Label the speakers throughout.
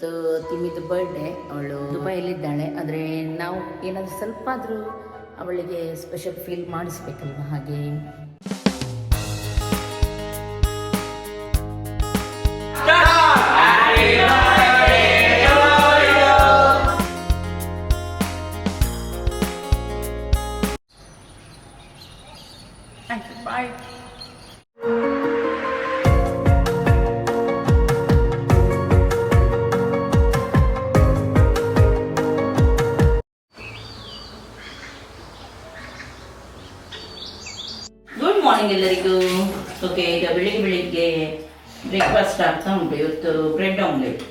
Speaker 1: ಇವತ್ತು ತಿಮ್ಮಿದ ಬರ್ಡೇ ಅವಳು ದುಬೈಯಲ್ಲಿದ್ದಾಳೆ. ಆದರೆ ನಾವು ಏನಾದರೂ ಸ್ವಲ್ಪ ಆದರೂ ಅವಳಿಗೆ ಸ್ಪೆಷಲ್ ಫೀಲ್ ಮಾಡಿಸ್ಬೇಕಲ್ವ ಹಾಗೆ? ಬ್ರೇಕ್ಫಾಸ್ಟ್ ಆಗ್ತಾ ಉಂಟು. ಇವತ್ತು ಬ್ರೆಡ್ ಆಮ್ಲೆಟ್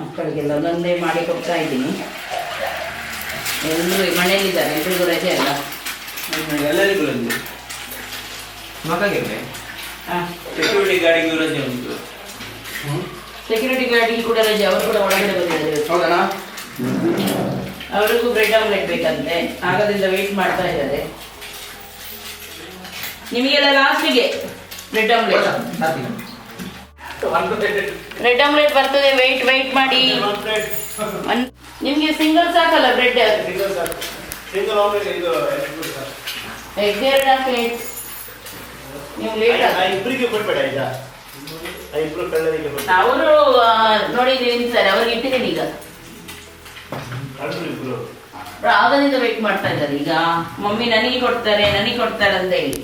Speaker 1: ಮಕ್ಕಳಿಗೆಲ್ಲ ಒಂದೊಂದೇ ಮಾಡಿ ಕೊಡ್ತಾ ಇದ್ದೀನಿ. ಎಲ್ಲರೂ ಮನೆಯಲ್ಲಿದ್ದಾರೆ. ಎಲ್ರಿಗೂ ರಜೆ ಅಲ್ಲ?
Speaker 2: ಎಲ್ಲರಿಗೂ ರಜೆ. ಮಗಗೆ
Speaker 1: ಹಾಂ
Speaker 2: ಸೆಕ್ಯೂರಿಟಿ ಗಾರ್ಡಿಗೂ ರಜೆ ಉಂಟು.
Speaker 1: ಸೆಕ್ಯೂರಿಟಿ ಗಾರ್ಡ್ ಕೂಡ ರಜೆ. ಅವರು ಕೂಡ ಒಳಗಡೆ ಬಂದಿದ್ದಾರೆ
Speaker 2: ಹೌದಾ
Speaker 1: ಅವರಿಗೂ ಬ್ರೆಡ್ ಆಮ್ಲೆಟ್ ಬೇಕಂತೆ. ಆಗದಿಂದ ವೆಯ್ಟ್ ಮಾಡ್ತಾ ಇದ್ದಾರೆ. ನಿಮಗೆಲ್ಲ ಲಾಸ್ಟಿಗೆ ಬ್ರೆಡ್ ಆಮ್ಲೆಟ್ ಬ್ರೆಡ್ ಆಮ್ಲೆಟ್ ಬರ್ತದೆ ವೆಯ್ಟ್ ವೆಯ್ಟ್ ಮಾಡಿ. ನಿಮ್ಗೆ ಸಿಂಗಲ್ ಸಾಕಲ್ಲ ಬ್ರೆಡ್
Speaker 2: ಸಿಂಗಲ್ ಆಮ್ಲೆಟ್ ಇದು
Speaker 1: ಎಗ್ ಎರಡು ಪ್ಲೇಟ್ ನೀವು ಲೇಟ್
Speaker 2: ಇಬ್ಬರಿಗೆ ಕೊಡ್ಬೇಡ ಈಗ ಇಬ್ರು ಕಳ್ಳರಿಗೆ ಕೊಡ್ಬೇಡ
Speaker 1: ಅವರು ನೋಡಿ ಸರ್ ಅವ್ರಿಗೆ ಇಟ್ಟಿದ್ದೀನಿ ಈಗ.
Speaker 2: ಇಬ್ರು.
Speaker 1: ಆಗದಿಂದ ವೆಯ್ಟ್ ಮಾಡ್ತಾ ಇದ್ದಾರೆ ಈಗ. ಮಮ್ಮಿ ನನಗೆ ಕೊಡ್ತಾರೆ ನನಗೆ ಕೊಡ್ತಾರೆ ಅಂತ ಹೇಳಿ.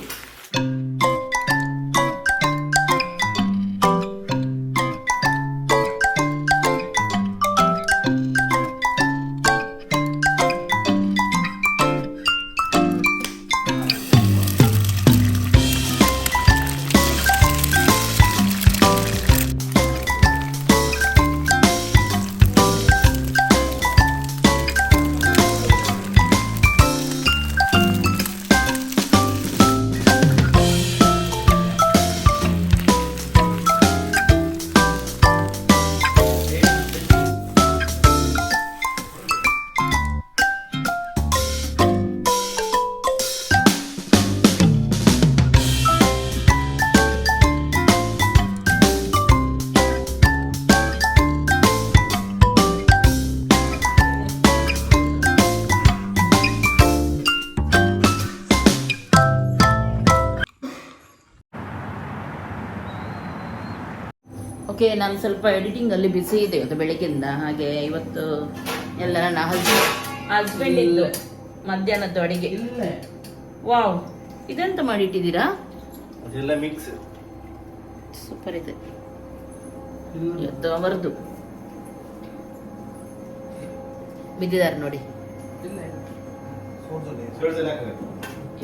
Speaker 1: ನಾನು ಸ್ವಲ್ಪ ಎಡಿಟಿಂಗಲ್ಲಿ ಬಿಸಿ ಇದೆ ಇವತ್ತು ಬೆಳಗ್ಗೆಯಿಂದ. ಹಾಗೆ ಇವತ್ತು ಎಲ್ಲ ನನ್ನ ಹಸ್ಬೆಂಡ್ ಹಸ್ಬೆಂಡ್ ಇದ್ದು ಮಧ್ಯಾಹ್ನದ್ದು ಅಡಿಗೆ. ವಾವ್ ಇದೆಂತ ಮಾಡಿಟ್ಟಿದ್ದೀರಾ?
Speaker 2: ಅದೆಲ್ಲ ಮಿಕ್ಸ್
Speaker 1: ಸೂಪರ್ ಇದೆ. ಇವತ್ತು ಅವರದು. ಬಿದ್ದಿದ್ದಾರೆ ನೋಡಿ.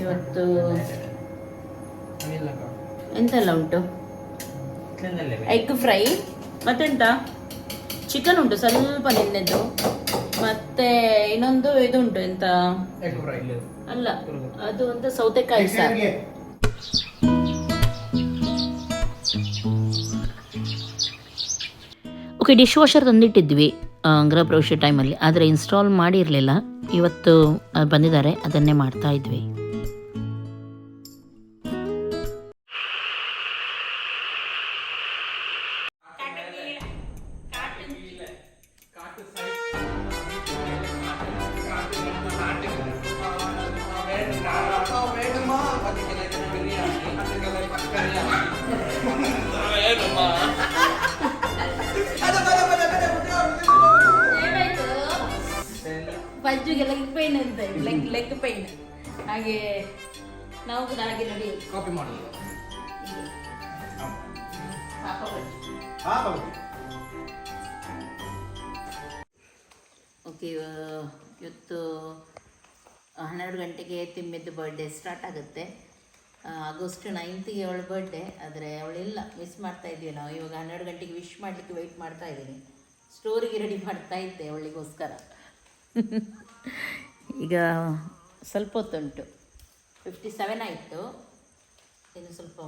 Speaker 1: ಇವತ್ತು ಎಂತೆಲ್ಲ ಉಂಟು? ಎಗ್ ಫ್ರೈ ಮತ್ತೆಂತ? ಚಿಕನ್ ಉಂಟು ಸ್ವಲ್ಪ ನಿನ್ನೆದು ಮತ್ತೆ ಇನ್ನೊಂದು ಇದು ಉಂಟು ಎಂತ ಅಲ್ಲ ಅದು ಒಂದು ಸೌತೆಕಾಯಿ ಸಾರ್. ಓಕೆ ಡಿಶ್ ವಾಷರ್ ತಂದಿಟ್ಟಿದ್ವಿ ಗೃಹ ಪ್ರವೇಶ ಟೈಮಲ್ಲಿ ಆದರೆ ಇನ್ಸ್ಟಾಲ್ ಮಾಡಿರಲಿಲ್ಲ. ಇವತ್ತು ಬಂದಿದ್ದಾರೆ ಅದನ್ನೇ ಮಾಡ್ತಾ ಇದ್ವಿ. ಓಕೆ ಇವತ್ತು ಹನ್ನೆರಡು ಗಂಟೆಗೆ ತಿಮ್ಮಿದ್ದು ಬರ್ಡೇ ಸ್ಟಾರ್ಟ್ ಆಗುತ್ತೆ. ಆಗಸ್ಟ್ ನೈನ್ತಿಗೆ ಅವಳ ಬರ್ಡೇ ಆದರೆ ಅವಳಿಲ್ಲ. ಮಿಸ್ ಮಾಡ್ತಾ ಇದ್ದೀವಿ ನಾವು. ಇವಾಗ ಹನ್ನೆರಡು ಗಂಟೆಗೆ ವಿಶ್ ಮಾಡಲಿಕ್ಕೆ ವೆಯ್ಟ್ ಮಾಡ್ತಾ ಇದ್ದೀನಿ ಸ್ಟೋರಿಗೆ ರೆಡಿ ಮಾಡ್ತಾ ಇದ್ದೆ ಅವಳಿಗೋಸ್ಕರ. ಈಗ ಸ್ವಲ್ಪ ಹೊತ್ತುಂಟು. ಫಿಫ್ಟಿ ಸೆವೆನ್ ಆಯಿತು. ಇನ್ನು ಸ್ವಲ್ಪ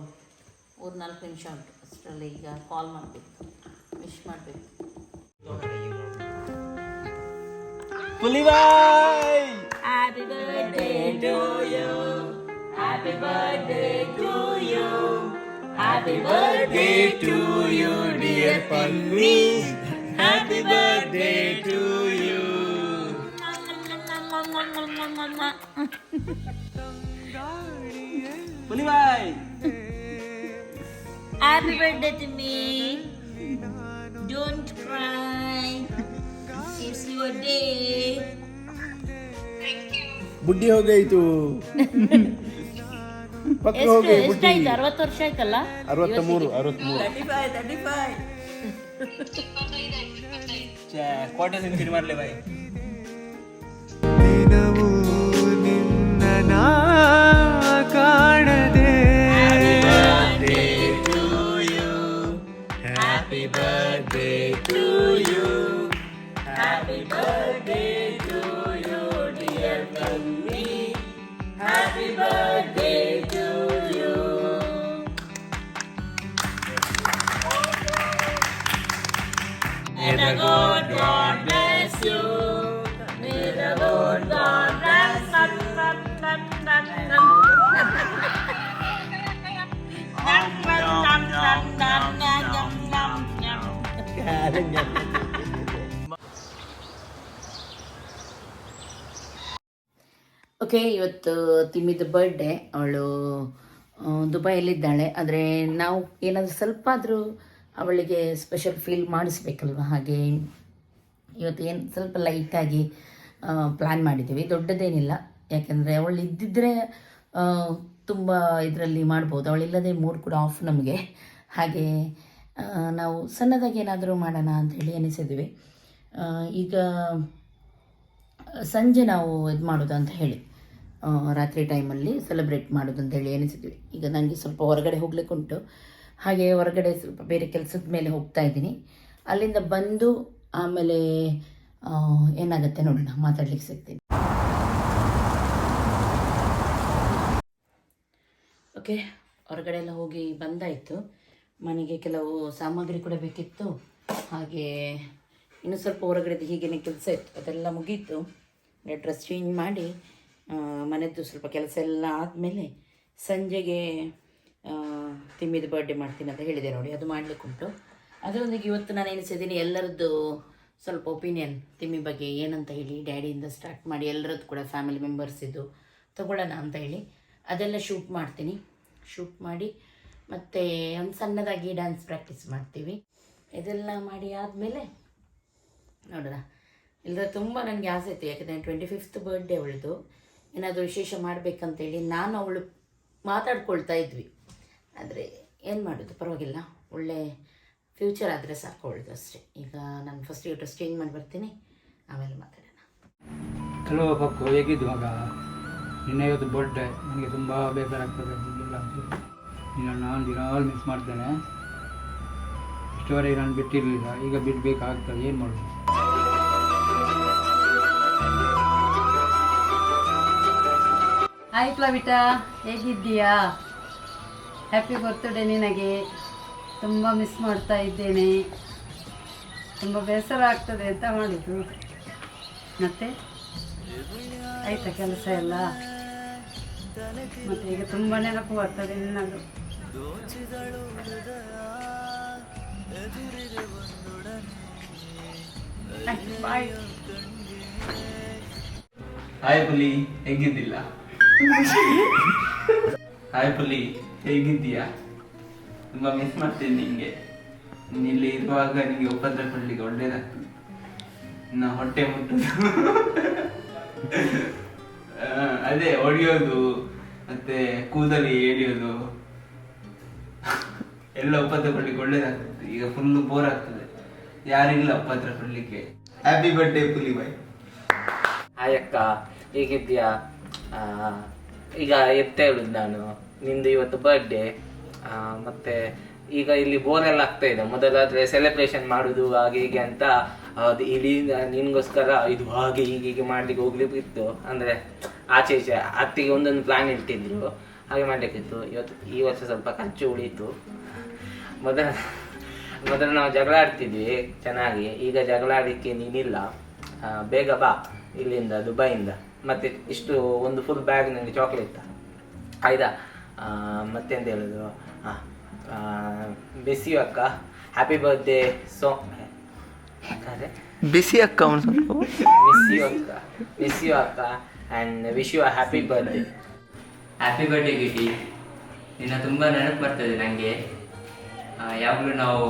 Speaker 1: ಮೂರು ನಾಲ್ಕು ನಿಮಿಷ ಉಂಟು. ಅಷ್ಟರಲ್ಲಿ ಈಗ ಕಾಲ್ ಮಾಡಬೇಕು. ವಿಶ್ ಮಾಡಬೇಕು.
Speaker 2: পুলিভাই
Speaker 1: Happy birthday to you. Happy birthday to you. Happy birthday to you, dear Palli. Happy
Speaker 3: birthday
Speaker 1: to you. পুলিভাই Happy birthday to me. Don't
Speaker 4: cry. It's your day buddy ಹೋಗಾಯ್ತು ಪಕ್ಕ
Speaker 1: ಎಷ್ಟು
Speaker 4: ಹೋಗಿ ಬುಡ್ಡಿ.
Speaker 1: ಎಷ್ಟಾಯ್ತು ಅರವತ್ತು ವರ್ಷ ಆಯ್ತಲ್ಲ?
Speaker 4: ಅರವತ್ತ ಮೂರು ಅರವತ್ಮೂರು.
Speaker 3: Thirty five thirty five Happy birthday to you,
Speaker 5: dear Tanvi. Happy birthday to you.
Speaker 1: And the Lord God bless you. May the Lord God bless you. Yum, yum, yum, yum, yum, yum, yum. Okay, ಇವತ್ತು ತಿಮ್ಮಿದ birthday ಅವಳು ದುಬೈಯಲ್ಲಿದ್ದಾಳೆ. ಆದರೆ ನಾವು ಏನಾದರೂ ಸ್ವಲ್ಪ ಆದರೂ ಅವಳಿಗೆ special feel ಮಾಡಿಸ್ಬೇಕಲ್ವ? ಹಾಗೆ ಇವತ್ತು ಏನು ಸ್ವಲ್ಪ ಲೈಟಾಗಿ ಪ್ಲ್ಯಾನ್ ಮಾಡಿದ್ದೀವಿ. ದೊಡ್ಡದೇನಿಲ್ಲ. ಯಾಕೆಂದರೆ ಅವಳು ಇದ್ದಿದ್ದರೆ ತುಂಬ ಇದರಲ್ಲಿ ಮಾಡ್ಬೋದು. ಅವಳಿಲ್ಲದೆ ಮೂಡ್ ಕೂಡ ಆಫ್ ನಮಗೆ. ಹಾಗೆ ನಾವು ಸಣ್ಣದಾಗಿ ಏನಾದರೂ ಮಾಡೋಣ ಅಂಥೇಳಿ ಅನಿಸಿದ್ವಿ ಈಗ ಸಂಜೆ ನಾವು ಇದು ಮಾಡೋದು ಅಂತ ಹೇಳಿ. ರಾತ್ರಿ ಟೈಮಲ್ಲಿ ಸೆಲೆಬ್ರೇಟ್ ಮಾಡೋದು ಅಂತ ಹೇಳಿ ಎನಿಸಿದ್ವಿ ಈಗ ನನಗೆ ಸ್ವಲ್ಪ ಹೊರಗಡೆ ಹೋಗ್ಲಿಕ್ಕೆ ಉಂಟು. ಹಾಗೆ ಹೊರಗಡೆ ಸ್ವಲ್ಪ ಬೇರೆ ಕೆಲಸದ ಮೇಲೆ ಹೋಗ್ತಾ ಇದ್ದೀನಿ. ಅಲ್ಲಿಂದ ಬಂದು ಆಮೇಲೆ ಏನಾಗುತ್ತೆ ನೋಡೋಣ, ಮಾತಾಡ್ಲಿಕ್ಕೆ ಸಿಗ್ತೀನಿ. ಓಕೆ ಹೊರಗಡೆ ಎಲ್ಲ ಹೋಗಿ ಬಂದಾಯಿತು. ಮನೆಗೆ ಕೆಲವು ಸಾಮಗ್ರಿ ಕೂಡ ಬೇಕಿತ್ತು. ಹಾಗೆ ಇನ್ನು ಸ್ವಲ್ಪ ಹೊರಗಡೆದು ಹೀಗೇನೆ ಕೆಲಸ ಇತ್ತು. ಅದೆಲ್ಲ ಮುಗೀತು. ಡ್ರೆಸ್ ಚೇಂಜ್ ಮಾಡಿ ಆ, ಮನೆದ್ದು ಸ್ವಲ್ಪ ಕೆಲಸ ಎಲ್ಲ ಆದಮೇಲೆ ಸಂಜೆಗೆ ತಿಮ್ಮಿದ ಬರ್ಡೇ ಮಾಡ್ತೀನಿ ಅಂತ ಹೇಳಿದೆ ನೋಡಿ ಅದು ಮಾಡಲಿಕ್ಕುಂಟು. ಅದರೊಂದಿಗೆ ಇವತ್ತು ನಾನು ಎನಿಸಿದ್ದೀನಿ ಎಲ್ಲರದ್ದು ಸ್ವಲ್ಪ ಒಪಿನಿಯನ್ ತಿಮ್ಮಿ ಬಗ್ಗೆ ಏನಂತ ಹೇಳಿ ಡ್ಯಾಡಿಯಿಂದ ಸ್ಟಾರ್ಟ್ ಮಾಡಿ ಎಲ್ಲರದ್ದು ಕೂಡ ಫ್ಯಾಮಿಲಿ ಮೆಂಬರ್ಸಿದ್ದು ತಗೊಳ್ಳೋಣ ಅಂತ ಹೇಳಿ. ಅದೆಲ್ಲ ಶೂಟ್ ಮಾಡ್ತೀನಿ. ಶೂಟ್ ಮಾಡಿ ಮತ್ತು ಒಂದು ಸಣ್ಣದಾಗಿ ಡ್ಯಾನ್ಸ್ ಪ್ರಾಕ್ಟೀಸ್ ಮಾಡ್ತೀವಿ. ಇದೆಲ್ಲ ಮಾಡಿ ಆದಮೇಲೆ ನೋಡೋಣ. ಇಲ್ಲದ ತುಂಬ ನನಗೆ ಆಸೆ ಇತ್ತು ಯಾಕಂದರೆ ಟ್ವೆಂಟಿ ಫಿಫ್ತ್ ಬರ್ಡೇ ಅವಳದು. ಏನಾದರೂ ವಿಶೇಷ ಮಾಡಬೇಕಂತೇಳಿ ನಾನು ಅವಳು ಮಾತಾಡ್ಕೊಳ್ತಾ ಇದ್ವಿ. ಆದರೆ ಏನು ಮಾಡೋದು? ಪರವಾಗಿಲ್ಲ. ಒಳ್ಳೆ ಫ್ಯೂಚರ್ ಆದರೆ ಸಾಕು ಅವಳದು ಅಷ್ಟೇ. ಈಗ ನಾನು ಫಸ್ಟ್ ಡ್ರೆಸ್ ಚೇಂಜ್ ಮಾಡಿ ಬರ್ತೀನಿ. ಆಮೇಲೆ ಮಾತಾಡೋಣ.
Speaker 6: ಹಲೋ ಪಕ್ಕು ಹೇಗಿದ್ದು ಮಗ ನಿನ್ನೆ ಇವತ್ತು ಬರ್ಡೇ ನನಗೆ ತುಂಬ ಬೇಜಾರಾಗ್ತದೆ ಅಂತ ನಿನ್ನ ನಾನು ದಿನಾಲು ಮಿಸ್ ಮಾಡ್ತೇನೆ. ಇಷ್ಟುವರೆಗೆ ನಾನು ಬಿಟ್ಟಿರಲಿಲ್ಲ. ಈಗ ಬಿಡಬೇಕಾಗ್ತದೆ. ಏನು ಮಾಡೋದು?
Speaker 7: ಹಾಯ್ ಪ್ಲವಿಟಾ ಹೇಗಿದ್ದೀಯಾ? ಹ್ಯಾಪಿ ಬರ್ತ್ಡೇ ನಿನಗೆ. ತುಂಬ ಮಿಸ್ ಮಾಡ್ತಾ ಇದ್ದೇನೆ. ತುಂಬ ಬೇಸರ ಆಗ್ತದೆ ಅಂತ ಮಾಡಿದ್ದು ಮತ್ತೆ? ಆಯ್ತಾ ಕೆಲಸ ಎಲ್ಲ? ಮತ್ತೆ ಈಗ ತುಂಬ ನೆನಪು ಬರ್ತದೆ ನಿನ್ನದು.
Speaker 3: ಹಾಯ್ ಪುಲಿ ಹೇಗಿದ್ದಿಲ್ಲ ಹಾಯ್ ಪುಲಿ ಹೇಗಿದ್ದೀಯಾ? ತುಂಬ ಮಿಸ್ ಮಾಡ್ತೀನಿ ನಿಂಗೆ. ಇಲ್ಲಿ ಇರುವಾಗ ನಿಂಗೆ ಉಪದ್ರ ಕೊಡ್ಲಿಕ್ಕೆ ಒಳ್ಳೇದಾಗ್ತದೆ ನಾ ಹೊಟ್ಟೆ ಮುಟ್ಟುದು. ಆ, ಅದೇ ಹೊಡಿಯೋದು ಮತ್ತೆ ಕೂದಲಿ ಎಳಿಯೋದು. ಎಲ್ಲ ಉಪದ್ರ ಕೊಡ್ಲಿಕ್ಕೆ ಒಳ್ಳೇದಾಗ್ತದೆ. ಈಗ ಫುಲ್ ಬೋರ್ ಆಗ್ತದೆ. ಯಾರಿಲ್ಲ ಉಪದ್ರ ಕೊಡ್ಲಿಕ್ಕೆ. ಹ್ಯಾಪಿ ಬರ್ಡೇ ಪುಲಿ ಬಾಯ್
Speaker 8: ಹಾಯ್ ಅಕ್ಕ. ಹೇಗಿದ್ದೀಯಾ? ಈಗ ಎತ್ತ ಹೇಳುದು ನಾನು. ನಿಂದು ಇವತ್ತು ಬರ್ಡೇ ಮತ್ತೆ ಈಗ ಇಲ್ಲಿ ಬೋರ್ ಎಲ್ಲ ಆಗ್ತಾ ಇದೆ. ಮೊದಲಾದ್ರೆ ಸೆಲೆಬ್ರೇಷನ್ ಮಾಡುದು ಹಾಗೆ ಹೀಗೆ ಅಂತ. ಅದು ಇಡೀ ನಿನ್ಗೋಸ್ಕರ ಇದು ಹಾಗೆ ಹೀಗೆ ಹೀಗೆ ಮಾಡ್ಲಿಕ್ಕೆ ಹೋಗ್ಲಿಕ್ಕೆ ಇತ್ತು. ಅಂದ್ರೆ ಆಚೆ ಈಚೆ ಅತ್ತಿಗೆ ಒಂದೊಂದು ಪ್ಲಾನ್ ಇಟ್ಟಿದ್ರು. ಹಾಗೆ ಮಾಡ್ಲಿಕ್ಕಿತ್ತು ಇವತ್ತು ಈ ವರ್ಷ ಸ್ವಲ್ಪ ಖರ್ಚು ಉಳೀತು ಮೊದಲ ಮೊದಲು ನಾವು ಜಗಳ ಆಡ್ತಿದ್ವಿ ಚೆನ್ನಾಗಿ. ಈಗ ಜಗಳ ಆಡಲಿಕ್ಕೆ ನೀನಿಲ್ಲ. ಬೇಗ ಬಾ ಇಲ್ಲಿಂದ, ದುಬೈಯಿಂದ. ಮತ್ತೆ ಇಷ್ಟು ಒಂದು ಫುಲ್ ಬ್ಯಾಗ್ ನನಗೆ ಚಾಕ್ಲೇಟ್ ಆಯ್ತಾ? ಆ, ಮತ್ತೆಂತ ಹೇಳೋದು? ಹಾಂ ಬೆಸಿಯು ಅಕ್ಕ. ಹ್ಯಾಪಿ ಬರ್ತ್ಡೇ ಸೋ
Speaker 3: ಬಿಸಿ ಅಕ್ಕ ಒಂದು ಸ್ವಲ್ಪ.
Speaker 8: ಬಿಸಿ ಅಕ್ಕ. ಬಿಸಿ ಅಕ್ಕ. And wish you a happy birthday
Speaker 3: happy birthday ಗಿಟಿ ನಿನ್ನ ತುಂಬ ನೆನಪು ಬರ್ತದೆ ನನಗೆ ಯಾವಾಗಲೂ ನಾವು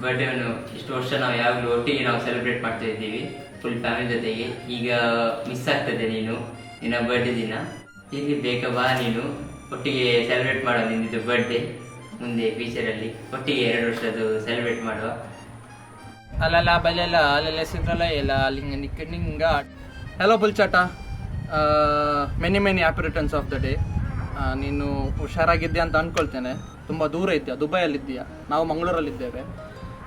Speaker 3: ಬರ್ಡೇವನ್ನು ಇಷ್ಟು ವರ್ಷ ನಾವು ಯಾವಾಗಲೂ ಒಟ್ಟಿಗೆ ನಾವು ಸೆಲೆಬ್ರೇಟ್ ಮಾಡ್ತಾ ಇದ್ದೀವಿ. ಫುಲ್ ಫ್ಯಾಮಿಲಿ ಜೊತೆಗೆ ಈಗ ಮಿಸ್ ಆಗ್ತದೆ ನೀನು, ನಿನ್ನ ಬರ್ಡೇ ದಿನ. ಇಲ್ಲಿ ಬೇಗ ಬಾ ನೀನು. ಒಟ್ಟಿಗೆ ಸೆಲೆಬ್ರೇಟ್ ಮಾಡೋ ನಿನ್ನದು ಬರ್ಡೇ ಮುಂದೆ ಫ್ಯೂಚರಲ್ಲಿ ಒಟ್ಟಿಗೆ ಎರಡು ವರ್ಷದ್ದು ಸೆಲೆಬ್ರೇಟ್ ಮಾಡುವ.
Speaker 9: ಅಲ್ಲಲ್ಲ, ಬಲ್ಲಲ್ಲ, ಅಲ್ಲೆಲ್ಲ ಸಿದ್ರಲ್ಲ ಇಲ್ಲ ಅಲ್ಲಿಂಗ ನಿಕ್ಕ ನಿಂಗ. Hello ಬುಲ್ಚಾಟ many many happy returns of the day ನೀನು ಹುಷಾರಾಗಿದ್ದೆ ಅಂತ ಅಂದ್ಕೊಳ್ತೇನೆ ತುಂಬ ದೂರ ಇದ್ದೀಯಾ, ದುಬೈಯಲ್ಲಿದ್ದೀಯಾ. ನಾವು ಮಂಗಳೂರಲ್ಲಿದ್ದೇವೆ.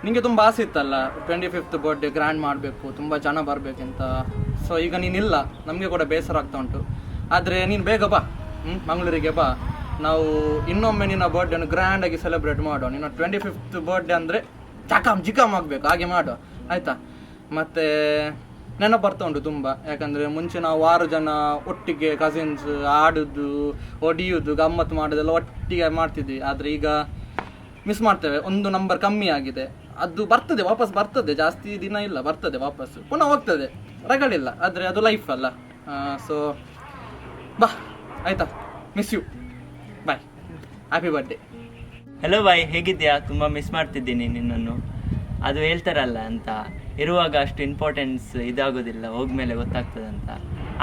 Speaker 9: ನಿಮಗೆ ತುಂಬ ಆಸೆ ಇತ್ತಲ್ಲ? ಟ್ವೆಂಟಿ ಫಿಫ್ತ್ ಬರ್ಡೇ ಗ್ರ್ಯಾಂಡ್ ಮಾಡಬೇಕು, ತುಂಬ ಜನ ಬರಬೇಕಂತ. ಸೊ ಈಗ ನೀನಿಲ್ಲ. ನಮಗೆ ಕೂಡ ಬೇಸರ ಆಗ್ತಾ ಉಂಟು. ಆದರೆ ನೀನು ಬೇಗ ಬಾ. ಹ್ಞೂ ಮಂಗಳೂರಿಗೆ ಬಾ. ನಾವು ಇನ್ನೊಮ್ಮೆ ನಿನ್ನ ಬರ್ಡೇನು ಗ್ರ್ಯಾಂಡಾಗಿ ಸೆಲೆಬ್ರೇಟ್ ಮಾಡೋ ನಿನ್ನ ಟ್ವೆಂಟಿ ಫಿಫ್ತ್ ಬರ್ಡೇ ಅಂದರೆ ಚಕಾಮ್ ಜಿಕಾಮ್ ಆಗಬೇಕು. ಹಾಗೆ ಮಾಡುವ ಆಯಿತಾ? ಮತ್ತು ನೆನಪು ಬರ್ತಾ ಉಂಟು ತುಂಬ. ಯಾಕಂದರೆ ಮುಂಚೆ ನಾವು ಆರು ಜನ ಒಟ್ಟಿಗೆ ಕಸಿನ್ಸ್ ಆಡೋದು ಹೊಡಿಯೋದು ಗಮ್ಮತ್ತು ಮಾಡೋದೆಲ್ಲ ಒಟ್ಟಿಗೆ ಮಾಡ್ತಿದ್ವಿ. ಆದರೆ ಈಗ ಮಿಸ್ ಮಾಡ್ತೇವೆ. ಒಂದು ನಂಬರ್ ಕಮ್ಮಿ ಆಗಿದೆ. ಅದು ಬರ್ತದೆ, ವಾಪಸ್ ಬರ್ತದೆ, ಜಾಸ್ತಿ ದಿನ ಇಲ್ಲ, ಬರ್ತದೆ ವಾಪಸ್. ಪುನಃ ಹೋಗ್ತದೆ, ರಗಳಿಲ್ಲ, ಆದರೆ ಅದು ಲೈಫ್ ಅಲ್ಲ. ಸೊ ಬಾ, ಆಯಿತಾ? Miss you bye happy birthday
Speaker 10: hello bye ಹೇಗಿದ್ಯಾ ತುಂಬ ಮಿಸ್ ಮಾಡ್ತಿದ್ದೀನಿ ನಿನ್ನನ್ನು. ಅದು ಹೇಳ್ತಾರಲ್ಲ ಅಂತ, ಇರುವಾಗ ಅಷ್ಟು ಇಂಪಾರ್ಟೆನ್ಸ್ ಇದಾಗೋದಿಲ್ಲ, ಹೋಗ್ಮೇಲೆ ಗೊತ್ತಾಗ್ತದಂತ.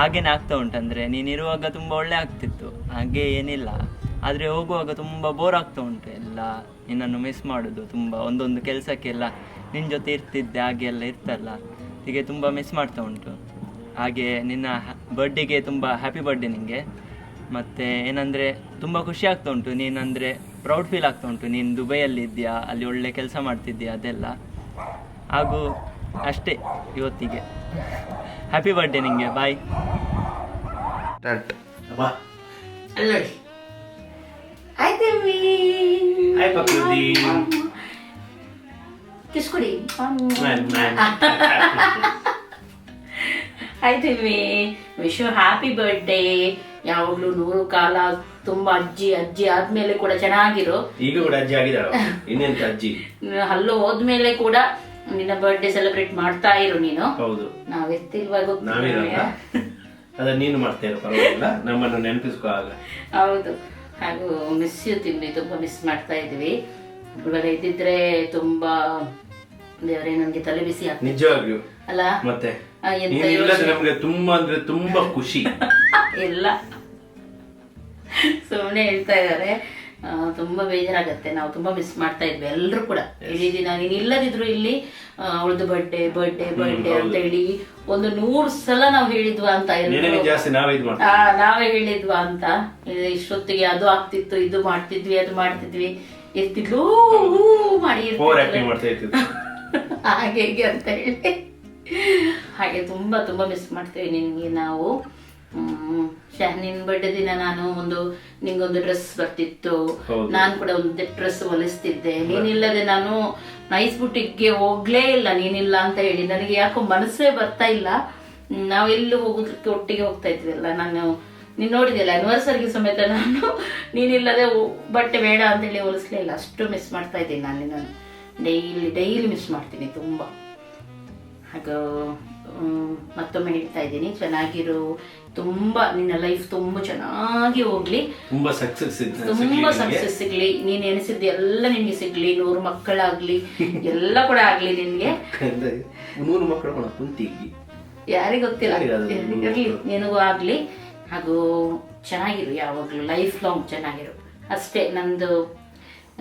Speaker 10: ಹಾಗೇನೆ ಆಗ್ತಾ ಉಂಟಂದರೆ, ನೀನು ಇರುವಾಗ ತುಂಬ ಒಳ್ಳೆ ಆಗ್ತಿತ್ತು. ಹಾಗೆ ಏನಿಲ್ಲ. ಆದರೆ ಹೋಗುವಾಗ ತುಂಬ ಬೋರ್ ಆಗ್ತಾ ಉಂಟು ಎಲ್ಲ. ನಿನ್ನನ್ನು ಮಿಸ್ ಮಾಡೋದು ತುಂಬ. ಒಂದೊಂದು ಕೆಲಸಕ್ಕೆಲ್ಲ ನಿನ್ನ ಜೊತೆ ಇರ್ತಿದ್ದೆ, ಹಾಗೆ ಎಲ್ಲ ಇರ್ತಲ್ಲ. ಹೀಗೆ ತುಂಬ ಮಿಸ್ ಮಾಡ್ತಾ ಉಂಟು. ಹಾಗೆ ನಿನ್ನ ಬರ್ಡೇಗೆ ತುಂಬ ಹ್ಯಾಪಿ ಬರ್ಡೇ ನಿನಗೆ ಮತ್ತು ಏನಂದರೆ ತುಂಬ ಖುಷಿ ಆಗ್ತಾ ಉಂಟು. ನೀನಂದರೆ ಪ್ರೌಡ್ ಫೀಲ್ ಆಗ್ತಾ ಉಂಟು. ನೀನು ದುಬೈಯಲ್ಲಿ ಇದೆಯಾ ಅಲ್ಲಿ ಒಳ್ಳೆ ಕೆಲಸ ಮಾಡ್ತಿದ್ದೀಯಾ? ಅದೆಲ್ಲ. ಹಾಗೂ ಅಷ್ಟೇ ಇವತ್ತಿಗೆ. ಹ್ಯಾಪಿ ಬರ್ಡೇ ನಿಮಗೆ ಬಾಯ್
Speaker 2: ಬಾ
Speaker 1: ಅಲ್ಲೋಡಿ ಆಯ್ತು
Speaker 2: ಹಾಯ್ ಪ್ರಕೃತಿ
Speaker 1: ಕಿಸ್ಕೊಡಿ
Speaker 2: ಮ್ಯಾನ್ Hi,
Speaker 1: ಆಯ್ತು ವಿಶ್ ಯು ಹ್ಯಾಪಿ ಬರ್ಡೇ ಯಾವಾಗ್ಲೂ ನೂರು ಕಾಲ ತುಂಬಾ ಅಜ್ಜಿ ಅಜ್ಜಿ ಆದ್ಮೇಲೆ ಕೂಡ ಚೆನ್ನಾಗಿರು.
Speaker 2: ಈಗ ಕೂಡ ಅಜ್ಜಿ ಆಗಿದಾಳ ಇನ್ನೆಂತ ಅಜ್ಜಿ?
Speaker 1: ಹಲ್ಲು ಹೋದ್ಮೇಲೆ ಕೂಡ ನಿನ್ನ ಬರ್ಡೇ ಸೆಲೆಬ್ರೇಟ್ ಮಾಡ್ತಾ ಇರು ನೀನು.
Speaker 2: ಹೌದು.
Speaker 1: ನಾವೆತ್ತಿಲ್ವಾಗ
Speaker 2: ನಾವಿರಲ್ಲ. ಅದನ್ನ ನೀನು ಮಾಡ್ತೇನೆ ಪರವಾಗಿಲ್ಲ. ನಮ್ಮನ್ನು ನೆನಪಿಸ್ಕೋ ಆಗ.
Speaker 1: ಹೌದು. ಹಾಗೂ ಮಿಸ್ ಯು ತಿಮ್ಮಿ ತುಂಬಾ ಮಿಸ್ ಮಾಡ್ತಾ ಇದ್ವಿ. ಇವಾಗ ಇದ್ದಿದ್ರೆ ತುಂಬಾ ದೇವರೇ ನನ್ಗೆ ತಲೆ ಬಿಸಿ
Speaker 2: ನಿಜವಾಗ್ಲೂ.
Speaker 1: ಅಲ್ಲ?
Speaker 2: ಮತ್ತೆ? ನಮ್ಗೆ ತುಂಬಾ ಅಂದ್ರೆ ತುಂಬಾ ಖುಷಿ.
Speaker 1: ಇಲ್ಲ. ಸುಮ್ಮನೆ ಹೇಳ್ತಾ ಇದ್ದಾರೆ. ತುಂಬಾ ಬೇಜಾರಾಗತ್ತೆ. ನಾವು ತುಂಬಾ ಮಿಸ್ ಮಾಡ್ತಾ ಇದ್ವಿ ಎಲ್ಲರೂ ಕೂಡ. ಇಡೀ ದಿನ ನೀನು ಇಲ್ಲದಿದ್ರು ಇಲ್ಲಿ ಅವಳದು ಬರ್ಡೇ ಬರ್ಡೇ ಬರ್ಡೆ ಅಂತ ಹೇಳಿ ಒಂದು ನೂರು ಸಲ ನಾವು ಹೇಳಿದ್ವಾ ಅಂತ
Speaker 2: ನಾವೇ
Speaker 1: ಹೇಳಿದ್ವಾ ಅಂತ. ಇಷ್ಟೊತ್ತಿಗೆ ಅದು ಆಗ್ತಿತ್ತು ಇದು ಮಾಡ್ತಿದ್ವಿ ಅದು ಮಾಡ್ತಿದ್ವಿ. ಇರ್ತಿದ್ಲು ಹೂ ಮಾಡಿ ಹೀಗೆ ಅಂತ ಹೇಳಿ. ಹಾಗೆ ತುಂಬಾ ತುಂಬಾ ಮಿಸ್ ಮಾಡ್ತೇವೆ ನಿನ್ಗೆ ನಾವು. ಹ್ಮ್. ಶ ನಿನ್ ಬರ್ಡೇ ದಿನ ನಾನು ಒಂದು ನಿಂಗೊಂದು ಡ್ರೆಸ್ ಬರ್ತಿತ್ತು. ನಾನು ಕೂಡ ಒಂದು ಡ್ರೆಸ್ ಹೊಲಿಸ್ತಿದ್ದೆ. ನೀನಿಲ್ಲದೆ ನಾನು ನೈಸ್ ಬುಟಿಗೆ ಹೋಗ್ಲೇ ಇಲ್ಲ ನೀನಿಲ್ಲ ಅಂತ ಹೇಳಿ. ನನಗೆ ಯಾಕೋ ಮನಸ್ಸೇ ಬರ್ತಾ ಇಲ್ಲ. ನಾವ್ ಎಲ್ಲೂ ಹೋಗೋದಕ್ಕೆ ಒಟ್ಟಿಗೆ ಹೋಗ್ತಾ ಇದ್ವಿಲ್ಲ. ನಾನು ನೀನ್ ನೋಡಿದಿಲ್ಲ ಆನಿವರ್ಸರಿಗೆ ಸಮೇತ ನಾನು ನೀನಿಲ್ಲದೆ ಬಟ್ಟೆ ಬೇಡ ಅಂತ ಹೇಳಿ ಹೊಲಿಸ್ಲೇ ಇಲ್ಲ. ಅಷ್ಟು ಮಿಸ್ ಮಾಡ್ತಾ ಇದ್ದೀನಿ ನಾನು ನಾನು. ಡೈಲಿ ಡೈಲಿ ಮಿಸ್ ಮಾಡ್ತೀನಿ ತುಂಬಾ. ಹಾಗೂ ಮತ್ತೊಮ್ಮೆ ಹೇಳ್ತಾ ಇದ್ದೀನಿ. ಚೆನ್ನಾಗಿರು. ತುಂಬಾ ನಿನ್ನ ಲೈಫ್ ತುಂಬಾ ಚೆನ್ನಾಗಿ ಹೋಗ್ಲಿ.
Speaker 2: ತುಂಬಾ ಸಕ್ಸಸ್
Speaker 1: ತುಂಬಾ ಸಕ್ಸಸ್ ಸಿಗ್ಲಿ. ನೀನ್ ಎಣಿಸಿದ್ದು ಎಲ್ಲ ನಿನ್ಗೆ ಸಿಗ್ಲಿ. ನೂರು ಮಕ್ಕಳಾಗ್ಲಿ. ಎಲ್ಲ ಕೂಡ ಆಗ್ಲಿ ನಿನ್ಗೆ.
Speaker 2: ನೂರು ಮಕ್ಕಳು ಕುಂತಿ
Speaker 1: ಯಾರಿಗ ಗೊತ್ತಿಲ್ಲ? ಇರ್ಲಿ. ನಿನಗೂ ಆಗ್ಲಿ. ಹಾಗೂ ಚೆನ್ನಾಗಿರು ಯಾವಾಗ್ಲೂ. ಲೈಫ್ ಲಾಂಗ್ ಚೆನ್ನಾಗಿರು. ಅಷ್ಟೇ ನಂದು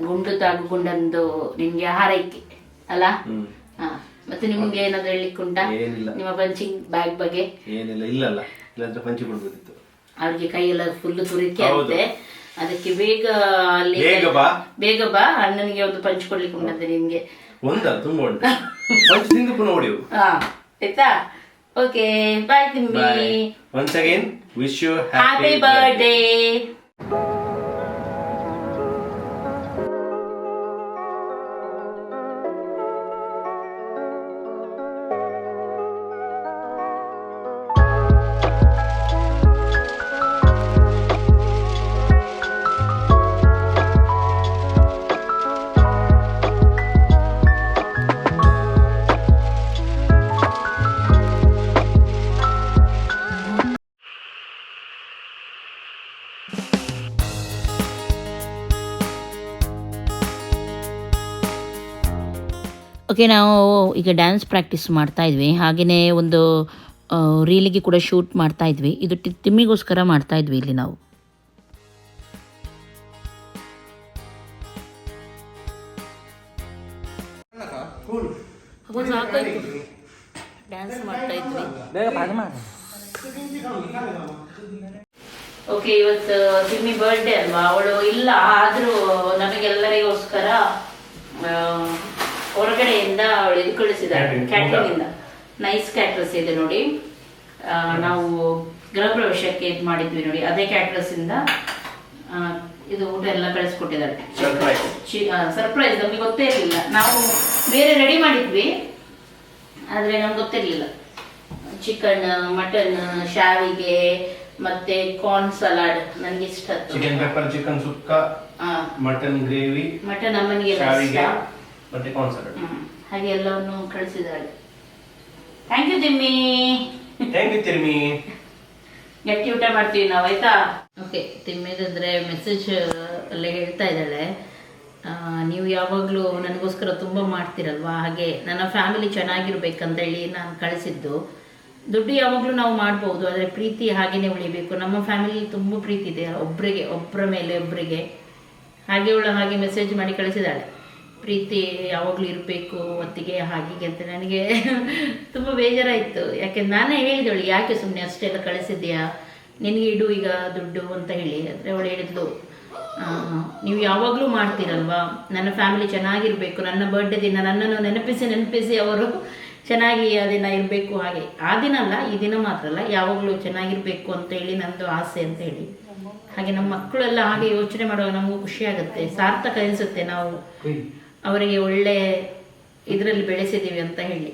Speaker 1: ಗುಂಡುದಾಗು ಗುಂಡಂದು ನಿನ್ಗೆ ಹಾರೈಕೆ ಅಲ್ಲ? ಮತ್ತೆ ನಿಮ್ಗೆ ಏನಾದ್ರು
Speaker 2: ಏನಿಲ್ಲ.
Speaker 1: ನಿಮ್ಮ ಪಂಚಿಂಗ್ ಬ್ಯಾಗ್ ಬಗ್ಗೆ?
Speaker 2: ಏನಿಲ್ಲ. ಇಲ್ಲಲ್ಲ. ಇಲ್ಲಾಂದ್ರೆ ಪಂಚಿ ಬಿಡ್ಬೋದಿತ್ತು
Speaker 1: ಅವ್ರಿಗೆ ಕೈಯೆಲ್ಲ ಫುಲ್ ತುರಿಕೆ ಆಗುತ್ತೆ ಅದಕ್ಕೆ ಬೇಗ ಅಲ್ಲಿ
Speaker 2: ಬೇಗ ಬಾ.
Speaker 1: ಬೇಗ ಬಾ ಅಣ್ಣನಿಗೆ ಒಂದು ಪಂಚ್ ಕೊಡ್ಲಿಕ್ಕೆ ಉಂಟಂತೆ ನಿಮ್ಗೆ.
Speaker 2: ಒಂದ? ತುಂಬಾ ಉಂಟು. ಪಂಚ್ ತಿಂದು ಪುನಃ ಹೊಡೆಯು.
Speaker 1: ಹಾ ಆಯ್ತಾ? Okay bye
Speaker 2: ತಿಂಬಿ. Once again wish you
Speaker 1: happy birthday okay ನಾವು ಈಗ ಡ್ಯಾನ್ಸ್ ಪ್ರಾಕ್ಟೀಸ್ ಮಾಡ್ತಾ ಇದ್ವಿ. ಹಾಗೆಯೇ ಒಂದು ರೀಲಿಗೆ ಕೂಡ ಶೂಟ್ ಮಾಡ್ತಾ ಇದ್ವಿ. ಇದು ಟಿ- ತಿಮ್ಮಿಗೋಸ್ಕರ ಮಾಡ್ತಾ ಇದ್ವಿ ಇಲ್ಲಿ ನಾವು. ಡ್ಯಾನ್ಸ್ ಮಾಡ್ತಾ ಇದ್ವಿ. ಓಕೆ ಇವತ್ತು ತಿಮ್ಮಿ ಬರ್ಡೇ ಅಲ್ವಾ? ಅವಳು ಇಲ್ಲ ಆದರೂ ನಮಗೆಲ್ಲರಿಗೋಸ್ಕರ ಹೊರಗಡೆಯಿಂದ ಅವಳು ಇದು
Speaker 2: Catering,
Speaker 1: ಕ್ಯಾಟ್ರಿಂಗ್ ಇಂದ. ನೈಸ್ ಕ್ಯಾಟ್ರಸ್ ಇದೆ ನೋಡಿ. ಆ, ನಾವು ಗೃಹ ಪ್ರವೇಶಕ್ಕೆ ಇದು ಮಾಡಿದ್ವಿ ನೋಡಿ. ಅದೇ ಕ್ಯಾಟ್ರಸ್ ಇಂದ ಇದು ಊಟ ಎಲ್ಲ ಕಳಿಸ್ಕೊಟ್ಟಿದ್ದಾರೆ. ಸರ್ಪ್ರೈಸ್ ನಮಗೆ ಗೊತ್ತೇ ಇರಲಿಲ್ಲ. ನಾವು ಬೇರೆ ರೆಡಿ ಮಾಡಿದ್ವಿ ಆದ್ರೆ ನಮ್ಗೆ ಗೊತ್ತಿರ್ಲಿಲ್ಲ. ಚಿಕನ್ ಮಟನ್ ಶಾವಿಗೆ ಮತ್ತೆ ಕಾರ್ನ್ ಸಲಾಡ್ ನನಗೆ ಇಷ್ಟ
Speaker 2: ಚಿಕನ್ ಪೆಪ್ಪರ್ ಚಿಕನ್ ಸುಕ್ಕ
Speaker 1: ಆ,
Speaker 2: ಮಟನ್ ಗ್ರೇವಿ
Speaker 1: ಮಟನ್ ಅಮ್ಮನಿಗೆ ಇಷ್ಟ.
Speaker 2: ಶಾವಿಗೆ ಮತ್ತೆ ಕಾನ್ಸರ್ಟ್.
Speaker 1: ಹಾಗೆ ಎಲ್ಲವನ್ನು ಕಳಿಸಿದ್ದಾಳೆ thank you Timmi
Speaker 2: thank you Timmi
Speaker 1: ಗಟ್ಟಿ ಊಟ ಮಾಡ್ತೀವಿ ನಾವು ಆಯ್ತಾ? ಓಕೆ ತಿಮ್ಮಿದಂದ್ರೆ ಮೆಸೇಜ್ ಅಲ್ಲಿ ಹೇಳ್ತಾ ಇದ್ದಾಳೆ. ಆ, ನೀವು ಯಾವಾಗಲೂ ನನಗೋಸ್ಕರ ತುಂಬ ಮಾಡ್ತೀರಲ್ವಾ? ಹಾಗೆ ನನ್ನ ಫ್ಯಾಮಿಲಿ ಚೆನ್ನಾಗಿರ್ಬೇಕಂತ ಹೇಳಿ ನಾನು ಕಳಿಸಿದ್ದು. ದುಡ್ಡು ಯಾವಾಗಲೂ ನಾವು ಮಾಡ್ಬೋದು ಆದರೆ ಪ್ರೀತಿ ಹಾಗೇನೆ ಉಳಿಬೇಕು. ನಮ್ಮ ಫ್ಯಾಮಿಲಿ ತುಂಬ ಪ್ರೀತಿ ಇದೆ. ಒಬ್ಬರಿಗೆ ಒಬ್ಬರ ಮೇಲೆ ಒಬ್ಬರಿಗೆ ಹಾಗೆ ಅವಳು ಹಾಗೆ ಮೆಸೇಜ್ ಮಾಡಿ ಕಳಿಸಿದಾಳೆ ಪ್ರೀತಿ ಯಾವಾಗಲೂ ಇರಬೇಕು, ಒತ್ತಿಗೆ ಹಾಗೆ ಅಂತ ನನಗೆ ತುಂಬ ಬೇಜಾರಾಯಿತು. ಯಾಕೆ ನಾನೇ ಹೇಳಿದಳು ಯಾಕೆ ಸುಮ್ಮನೆ ಅಷ್ಟೆಲ್ಲ ಕಳಿಸಿದ್ಯಾ ನಿನಗೆ ಇಡು ಈಗ ದುಡ್ಡು ಅಂತ ಹೇಳಿ. ಆದರೆ ಅವಳು ಹೇಳಿದ್ಲು ನೀವು ಯಾವಾಗಲೂ ಮಾಡ್ತೀರಲ್ವಾ? ನನ್ನ ಫ್ಯಾಮಿಲಿ ಚೆನ್ನಾಗಿರಬೇಕು, ನನ್ನ ಬರ್ಡೇ ದಿನ ನನ್ನನ್ನು ನೆನಪಿಸಿ ನೆನಪಿಸಿ ಅವರು ಚೆನ್ನಾಗಿ ಆ ದಿನ ಇರಬೇಕು ಹಾಗೆ. ಆ ದಿನ ಅಲ್ಲ, ಈ ದಿನ ಮಾತ್ರ ಅಲ್ಲ, ಯಾವಾಗಲೂ ಚೆನ್ನಾಗಿರಬೇಕು ಅಂತ ಹೇಳಿ ನಂದು ಆಸೆ ಅಂತ ಹೇಳಿ. ಹಾಗೆ ನಮ್ಮ ಮಕ್ಕಳೆಲ್ಲ ಹಾಗೆ ಯೋಚನೆ ಮಾಡುವಾಗ ನಮಗೂ ಖುಷಿ ಆಗುತ್ತೆ, ಸಾರ್ಥಕ ಅನಿಸುತ್ತೆ ನಾವು. ಅವರಿಗೆ ಒಳ್ಳೆ ಇದರಲ್ಲಿ ಬೆಳೆಸಿದ್ದೀವಿ ಅಂತ ಹೇಳಿ.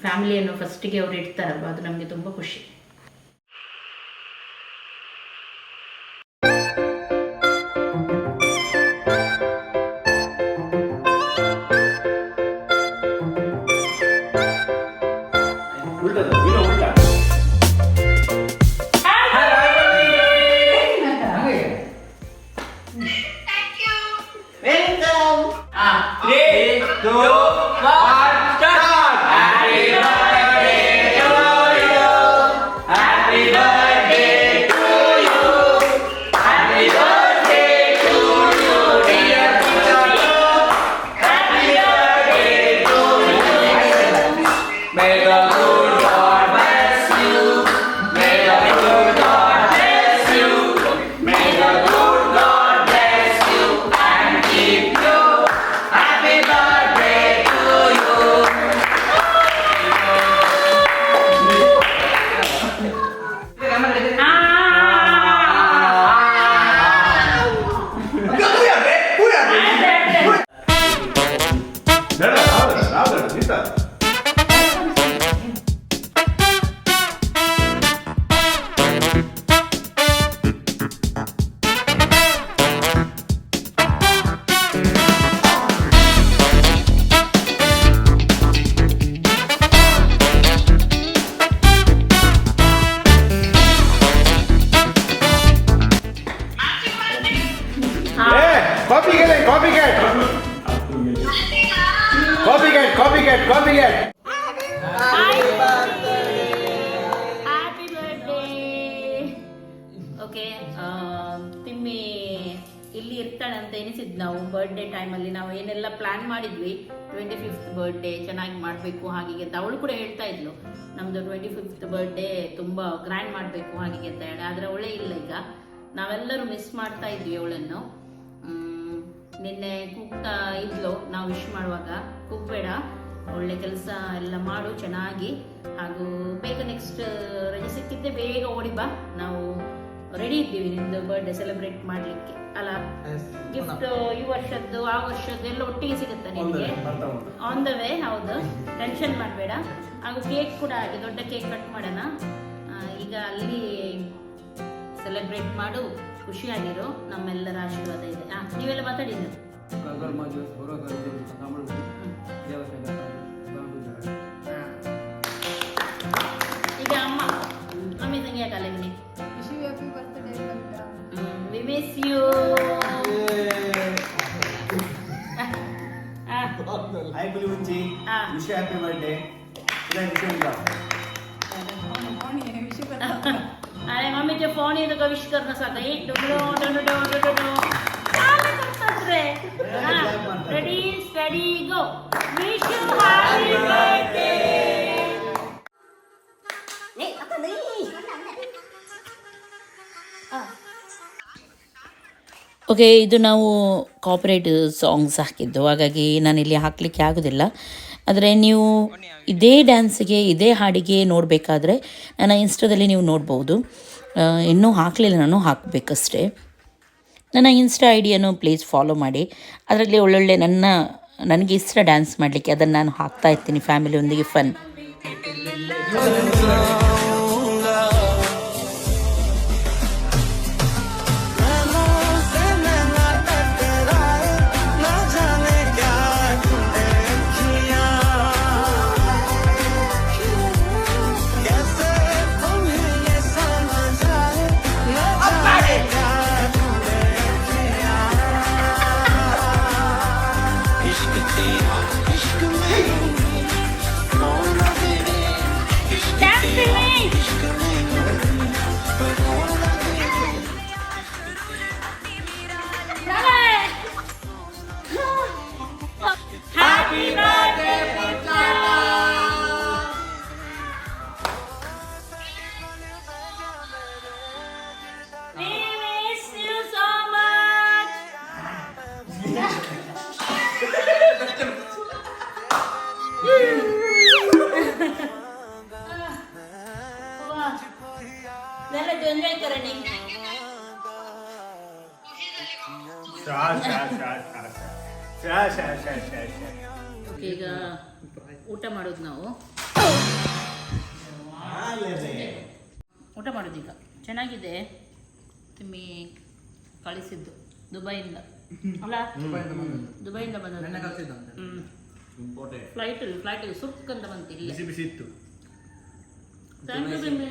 Speaker 1: ಫ್ಯಾಮಿಲಿಯನ್ನು ಫಸ್ಟಿಗೆ ಅವ್ರು ಇಡ್ತಾರಲ್ವ? ಅದು ನಮಗೆ ತುಂಬ ಖುಷಿ. ಪ್ಲ್ಯಾನ್ ಮಾಡಿದ್ವಿ. ಟ್ವೆಂಟಿ ಫಿಫ್ತ್ ಬರ್ಡೇ ಚೆನ್ನಾಗಿ ಮಾಡಬೇಕು ಹಾಗೆ ಅಂತ ಅವಳು ಕೂಡ ಹೇಳ್ತಾ ಇದ್ಲು. ನಮ್ಮದು ಟ್ವೆಂಟಿ ಫಿಫ್ತ್ ಬರ್ಡೇ ತುಂಬ ಗ್ರ್ಯಾಂಡ್ ಮಾಡಬೇಕು ಹಾಗೆ ಅಂತ ಹೇಳಿ. ಆದರೆ ಅವಳೇ ಇಲ್ಲ ಈಗ. ನಾವೆಲ್ಲರೂ ಮಿಸ್ ಮಾಡ್ತಾ ಇದ್ವಿ ಅವಳನ್ನು. ನಿನ್ನೆ ಕೂಗ್ತಾ ಇದ್ಲು. ನಾವು ವಿಶ್ ಮಾಡುವಾಗ. ಕೂಗ್ಬೇಡ. ಒಳ್ಳೆ ಕೆಲಸ ಎಲ್ಲ ಮಾಡು ಚೆನ್ನಾಗಿ. ಹಾಗೂ ಬೇಗ ನೆಕ್ಸ್ಟ್ ರಜೆ ಸಿಕ್ಕಿದ್ದೆ ಬೇಗ ಓಡಿ ಬಾ. ನಾವು ರೆಡಿ ಇದ್ದೀವಿ ನಿಮ್ದು ಬರ್ಡೇ ಸೆಲೆಬ್ರೇಟ್ ಮಾಡ್ಲಿಕ್ಕೆ. ಅಲ್ಲ ಗಿಫ್ಟ್ ಈ ವರ್ಷದ್ದು ಆ ವರ್ಷದ್ದು ಎಲ್ಲ ಒಟ್ಟಿಗೆ ಸಿಗುತ್ತೆ ನಿಮಗೆ? ಆನ್ ದ ವೇ ಹೌದು. ಟೆನ್ಷನ್ ಮಾಡಬೇಡ. ಹಾಗೂ ಕೇಕ್ ಕೂಡ ಹಾಗೆ ದೊಡ್ಡ ಕೇಕ್ ಕಟ್ ಮಾಡೋಣ. ಈಗ ಅಲ್ಲಿ ಸೆಲೆಬ್ರೇಟ್ ಮಾಡು. ಖುಷಿಯಾಗಿರು. ನಮ್ಮೆಲ್ಲರ ಆಶೀರ್ವಾದ ಇದೆ. ಹಾಂ ನೀವೆಲ್ಲ ಮಾತಾಡಿದ್ದು? V miss you
Speaker 4: hi bully ಮುಂಚಿ
Speaker 1: ಆ
Speaker 4: ವಿಶ್ ಹ್ಯಾಪಿ ಬರ್ಡೇ
Speaker 1: अरे मम्मी ते फोन येतो का विश करणं सकाळी डुडो डुडो डुडो डुडो चालू करतात रे ready steady go wish you happy birthday okay ಇದು ನಾವು ಕಾಪರೇಟ್ ಸಾಂಗ್ಸ್ ಹಾಕಿದ್ದು. ಹಾಗಾಗಿ ನಾನು ಇಲ್ಲಿ ಹಾಕಲಿಕ್ಕೆ ಆಗೋದಿಲ್ಲ. ಆದರೆ ನೀವು ಇದೇ ಡ್ಯಾನ್ಸಿಗೆ ಇದೇ ಹಾಡಿಗೆ ನೋಡಬೇಕಾದ್ರೆ ನನ್ನ ಇನ್ಸ್ಟಾದಲ್ಲಿ ನೀವು ನೋಡ್ಬೋದು. ಇನ್ನೂ ಹಾಕಲಿಲ್ಲ ನಾನು, ಹಾಕಬೇಕಷ್ಟೇ. ನನ್ನ ಇನ್ಸ್ಟಾ ಐಡಿಯನ್ನು ಡಿಯನ್ನು ಪ್ಲೀಸ್ ಫಾಲೋ ಮಾಡಿ. ಅದರಲ್ಲಿ ಒಳ್ಳೊಳ್ಳೆ ನನ್ನ, ನನಗೆ ಇಷ್ಟ ಡ್ಯಾನ್ಸ್ ಮಾಡಲಿಕ್ಕೆ ಅದನ್ನು ನಾನು ಹಾಕ್ತಾ ಇರ್ತೀನಿ ಫ್ಯಾಮಿಲಿಯೊಂದಿಗೆ ಫನ್ ಇದು ಎಂಜಾಯ್ ಕರಣಿ ಈಗ ಊಟ ಮಾಡೋದು ನಾವು. ಊಟ ಮಾಡೋದೀಗ ಚೆನ್ನಾಗಿದೆ. ತಿಮ್ಮಿ ಕಳಿಸಿದ್ದು. ದುಬೈಯಿಂದ. ಅಲ್ಲ? ದುಬೈಯಿಂದ ಬಂದದ್ದು. ಫ್ಲೈಟ್ ಫ್ಲೈಟ್ ಸುಕ್ ಅಂತ ಬಂತು ಇಲ್ಲಿ.
Speaker 2: ಬಿಸಿ ಬಿಸಿ ಇತ್ತು.
Speaker 1: Thank you Timmi.